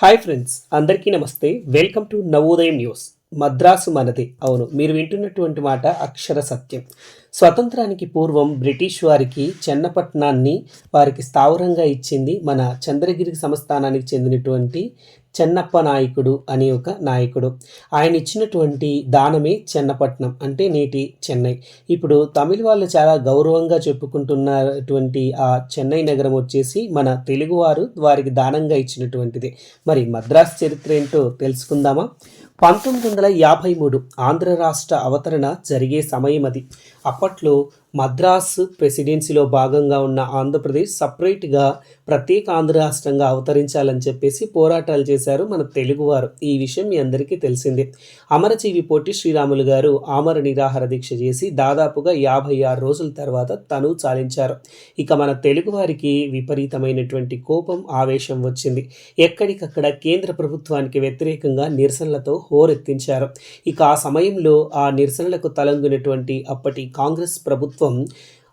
Hi friends అందరికీ నమస్తే. Welcome to Navodayam news. Madras మనది. అవును మీరు వింటున్నటువంటి మాట అక్షర సత్యం. స్వతంత్రానికి పూర్వం బ్రిటిష్ వారికి చెన్నపట్నాన్ని వారికి స్థావరంగా ఇచ్చింది మన చంద్రగిరి సంస్థానానికి చెందినటువంటి చెన్నప్ప నాయకుడు అనే ఒక నాయకుడు. ఆయన ఇచ్చినటువంటి దానమే చెన్నపట్నం అంటే నేటి చెన్నై. ఇప్పుడు తమిళ వాళ్ళు చాలా గౌరవంగా చెప్పుకుంటున్నటువంటి ఆ చెన్నై నగరం వచ్చేసి మన తెలుగువారు వారికి దానంగా ఇచ్చినటువంటిది. మరి మద్రాసు చరిత్ర ఏంటో తెలుసుకుందామా? పంతొమ్మిది వందల యాభై మూడు ఆంధ్ర రాష్ట్ర అవతరణ జరిగే సమయం అది. అప్పట్లో మద్రాసు ప్రెసిడెన్సీలో భాగంగా ఉన్న ఆంధ్రప్రదేశ్ సపరేట్గా ప్రత్యేక ఆంధ్ర రాష్ట్రంగా అవతరించాలని చెప్పేసి పోరాటాలు చేశారు మన తెలుగువారు. ఈ విషయం మీ అందరికీ తెలిసిందే. అమరజీవి పొట్టి శ్రీరాములు గారు ఆమర నిరాహార దీక్ష చేసి దాదాపుగా యాభై ఆరు రోజుల తర్వాత తను చాలించారు. ఇక మన తెలుగువారికి విపరీతమైనటువంటి కోపం ఆవేశం వచ్చింది. ఎక్కడికక్కడ కేంద్ర ప్రభుత్వానికి వ్యతిరేకంగా నిరసనలతో హోరెత్తించారు. ఇక ఆ సమయంలో ఆ నిరసనలకు తలంగినటువంటి అప్పటి కాంగ్రెస్ ప్రభుత్వం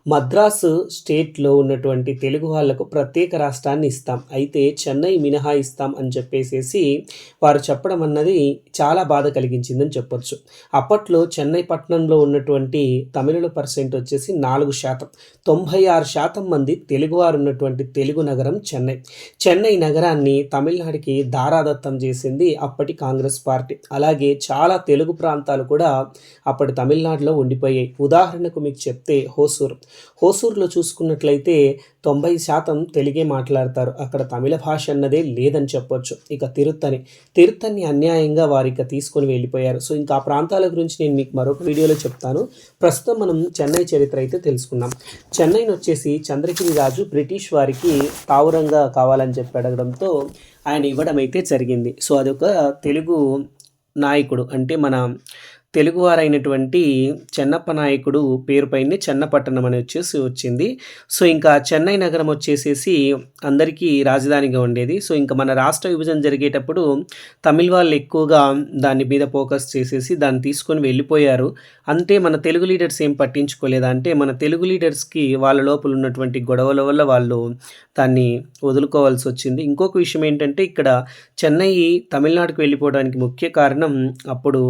మద్రాసు స్టేట్లో ఉన్నటువంటి తెలుగు వాళ్ళకు ప్రత్యేక రాష్ట్రాన్ని ఇస్తాం. అయితే చెన్నై మినహాయిస్తాం అని చెప్పేసేసి వారు చెప్పడం అన్నది చాలా బాధ కలిగించిందని చెప్పొచ్చు. అప్పట్లో చెన్నై పట్టణంలో ఉన్నటువంటి తమిళుల పర్సెంట్ వచ్చేసి నాలుగు శాతం. తొంభై ఆరు శాతం మంది తెలుగువారు ఉన్నటువంటి తెలుగు నగరం చెన్నై. చెన్నై నగరాన్ని తమిళనాడుకి దారాదత్తం చేసింది అప్పటి కాంగ్రెస్ పార్టీ. అలాగే చాలా తెలుగు ప్రాంతాలు కూడా అప్పటి తమిళనాడులో ఉండిపోయాయి. ఉదాహరణకు మీకు చెప్తే హోసూర్. హోసూర్లో చూసుకున్నట్లయితే తొంభై శాతం తెలుగే మాట్లాడతారు. అక్కడ తమిళ భాష అన్నదే లేదని చెప్పొచ్చు. ఇక తిరుత్తని తిరుత్తని అన్యాయంగా వారు ఇక తీసుకొని వెళ్ళిపోయారు. సో ఇంకా ఆ ప్రాంతాల గురించి నేను మీకు మరొక వీడియోలో చెప్తాను. ప్రస్తుతం మనం చెన్నై చరిత్ర అయితే తెలుసుకున్నాం చెన్నైని వచ్చేసి చంద్రగిరి రాజు బ్రిటిష్ వారికి తావురంగా కావాలని చెప్పి అడగడంతో ఆయన ఇవ్వడం అయితే జరిగింది. సో అదొక తెలుగు నాయకుడు అంటే మన తెలుగువారైనటువంటి చెన్నప్ప నాయకుడు పేరుపైనే చెన్నపట్టణం అని వచ్చేసి వచ్చింది. సో ఇంకా చెన్నై నగరం వచ్చేసేసి అందరికీ రాజధానిగా ఉండేది. సో ఇంకా మన రాష్ట్ర విభజన జరిగేటప్పుడు తమిళ వాళ్ళు ఎక్కువగా దాని మీద ఫోకస్ చేసేసి దాన్ని తీసుకొని వెళ్ళిపోయారు. అంటే మన తెలుగు లీడర్స్ ఏం పట్టించుకోలేదు. అంటే మన తెలుగు లీడర్స్కి వాళ్ళ లోపల ఉన్నటువంటి గొడవల వల్ల వాళ్ళు దాన్ని వదులుకోవాల్సి వచ్చింది. ఇంకొక విషయం ఏంటంటే ఇక్కడ చెన్నై తమిళనాడుకు వెళ్ళిపోవడానికి ముఖ్య కారణం అప్పుడు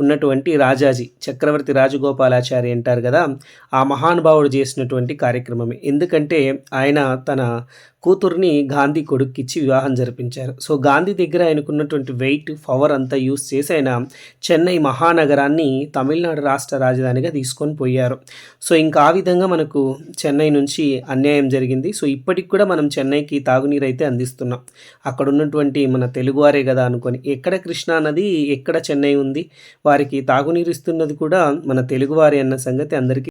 ఉన్నటువంటి రాజాజీ చక్రవర్తి రాజగోపాలాచారి అంటారు కదా ఆ మహానుభావుడు చేసినటువంటి కార్యక్రమమే. ఎందుకంటే ఆయన తన కూతుర్ని గాంధీ కొడుక్కిచ్చి వివాహం జరిపించారు. సో గాంధీ దగ్గర ఆయనకున్నటువంటి వెయిట్ పవర్ అంతా యూస్ చేసి ఆయన చెన్నై మహానగరాన్ని తమిళనాడు రాష్ట్ర రాజధానిగా తీసుకొని పోయారు. సో ఇంకా ఆ విధంగా మనకు చెన్నై నుంచి అన్యాయం జరిగింది. సో ఇప్పటికి కూడా మనం చెన్నైకి తాగునీరు అయితే అందిస్తున్నాం. అక్కడ ఉన్నటువంటి మన తెలుగువారే కదా అనుకొని ఎక్కడ కృష్ణా నది ఎక్కడ చెన్నై ఉంది వారికి తాగునీరు ఇస్తున్నది కూడా మన తెలుగువారే అన్న సంగతి అందరికీ